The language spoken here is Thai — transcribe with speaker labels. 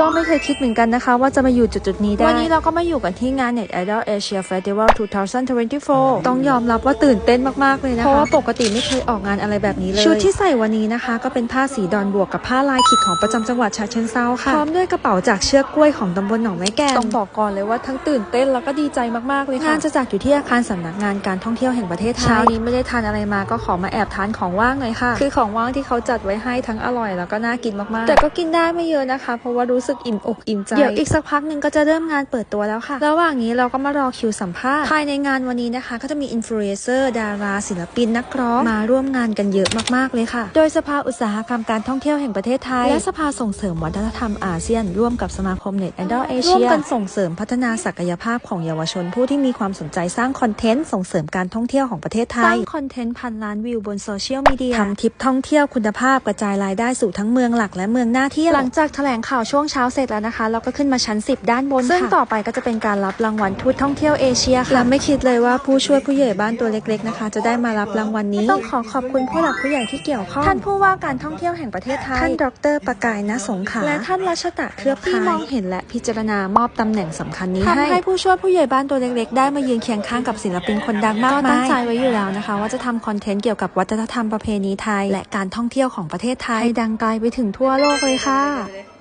Speaker 1: ก็ไม่เคยคิดเหมือนกันนะคะ ว่าจะมาอยู่จุดๆนี้ได้ วันนี้เราก็มาอยู่กันที่งาน Net Idol Asia Festival 2024 ต้องยอมรับว่าตื่นเต้นมากๆเลยนะคะ เพราะว่าปกติไม่เคยออกงานอะไรแบบนี้เลย ชุดที่ใส่วันนี้นะคะ ก็เป็นผ้าสีดอนบวกกับผ้าลายขีดของประจำจังหวัดฉะเชิงเซาค่ะ พร้อมด้วยกระเป๋าจากเชือกกล้วยของตำบลหนองไม้แก่นต้องบอกก่อนเลยว่าทั้งตื่นเต้นแล้วก็ดีใจมากๆเลยค่ะงานจะจัดอยู่ที่อาคารสำนักงานการท่องเที่ยวแห่งประเทศไทยเช้านี้ไม่ได้ทานอะไรมาก็ขอมาแอบทานของว่างหน่อยค่ะ คือของว่างที่เขาจัดไว้ให้ทั้งอร่อย แล้วก็น่ากินมากๆ แต่ก็กินได้ไม่เยอะนะคะ เพราะว่ารู้สึกอิ่มอกอิ่มใจ เดี๋ยวอีกสักพักหนึ่งก็จะเริ่มงานเปิดตัวแล้วค่ะ ระหว่างนี้เราก็มารอคิวสัมภาษณ์ ภายในงานวันนี้นะคะ ก็จะมีอินฟลูเอนเซอร์ดาราศิลปินนักร้องมาร่วมงานกันเยอะมากๆเลยค่ะ โดยสภาอุตสาหกรรมการท่องเที่ยวแห่งประเทศไทย และสภาส่งเสริมวัฒนธรรมอาเซียน ร่วมกับสมาคมเน็ตแอนด์เอเชียร่วมกันส่งเสริมพัฒนาศักยภาพของเยาวชนผู้ที่มีความสนใจสร้างคอนเทนต์ส่งเสริมการท่องเที่ยวของประเทศไทยสร้างคอนเทนต์พันล้านวิวบนโซเชียลมีเดียทำทริปท่องเที่ยวคุณภาพกระจายรายได้สู่ทั้งเมืองหลักและเมืองหน้าเที่ยวหลังจากแถลงข่าวช่วงเช้าเสร็จแล้วนะคะ เราก็ขึ้นมาชั้น 10 ด้านบนซึ่งต่อไปก็จะเป็นการรับรางวัลทูตท่องเที่ยวเอเชียค่ะและไม่คิดเลยว่าผู้ช่วยผู้ใหญ่บ้านตัวเล็กๆนะคะ จะได้มารับรางวัลนี้ ต้องขอขอบคุณผู้หลักผู้ใหญ่ที่เกี่ยวข้องท่านผู้ว่าการท่องเที่ยวแห่งประเทศไทยท่านดรประกายณสงขลาและท่านรัชตะเคลือบที่มองเห็นและพิจารณามอบตำแหน่งสำคัญนี้ให้ทำให้ผู้ช่วยผู้ใหญ่บ้านตัวเล็กๆ ได้มายืนเคียงข้างกับศิลปินคนดังมากมายตั้งใจไว้อยู่แล้วนะคะ ว่าจะทำคอนเทนต์เกี่ยวกับวัฒนธรรมประเพณีไทย และการท่องเที่ยวของประเทศไทยให้ดังไกลไปถึงทั่วโลกเลยค่ะ